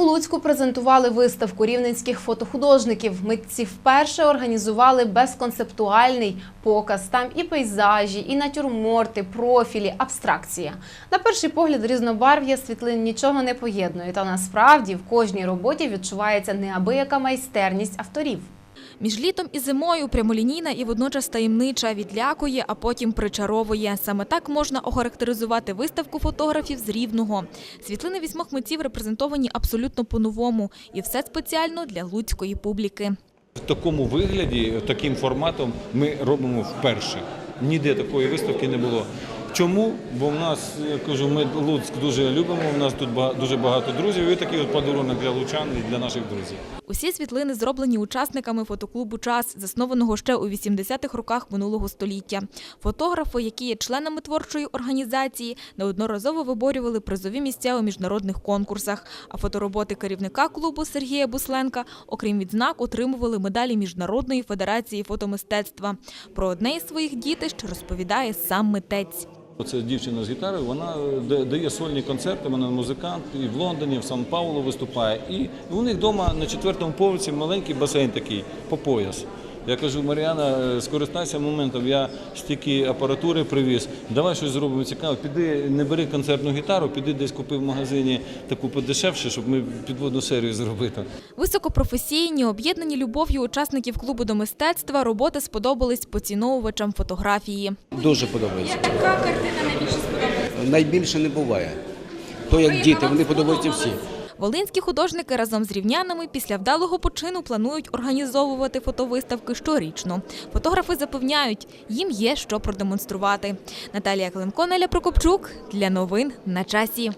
У Луцьку презентували виставку рівненських фотохудожників. Митці вперше організували безконцептуальний показ. Там і пейзажі, і натюрморти, профілі, абстракція. На перший погляд різнобарв'я світлин нічого не поєднує. Та насправді в кожній роботі відчувається неабияка майстерність авторів. Між літом і зимою прямолінійна і водночас таємнича відлякує, а потім причаровує. Саме так можна охарактеризувати виставку фотографів з Рівного. Світлини вісьмох митців репрезентовані абсолютно по-новому, і все спеціально для луцької публіки. В такому вигляді, таким форматом ми робимо вперше. Ніде такої виставки не було. Чому? Бо в нас, я кажу, ми Луцьк дуже любимо, у нас тут дуже багато друзів, і такий от подарунок для лучан і для наших друзів. Усі світлини зроблені учасниками фотоклубу Час, заснованого ще у 80-х роках минулого століття. Фотографи, які є членами творчої організації, неодноразово виборювали призові місця у міжнародних конкурсах. А фотороботи керівника клубу Сергія Бусленка, окрім відзнак, отримували медалі Міжнародної федерації фотомистецтва. Про одне із своїх дітищ розповідає сам митець. Оце дівчина з гітарою, вона е, дає сольні концерти, вона музикант, і в Лондоні, в Сан-Паулу виступає. І у них вдома на четвертому поверсі маленький басейн такий, по пояс. Я кажу, Маріана, е, скористайся моментом, я стільки апаратури привіз, давай щось зробимо цікаве. Піди, не бери концертну гітару, піди десь купи в магазині таку подешевше, щоб ми підводну серію зробити. Високопрофесійні, об'єднані любов'ю учасників клубу до мистецтва, роботи сподобались поціновувачам фотографії. Дуже подобається. Яка картина найбільше сподобалася? Найбільше не буває. То як діти, вони подобаються всі. Волинські художники разом з рівнянами після вдалого почину планують організовувати фотовиставки щорічно. Фотографи запевняють, їм є що продемонструвати. Наталія Климко, Неля Прокопчук для новин на часі.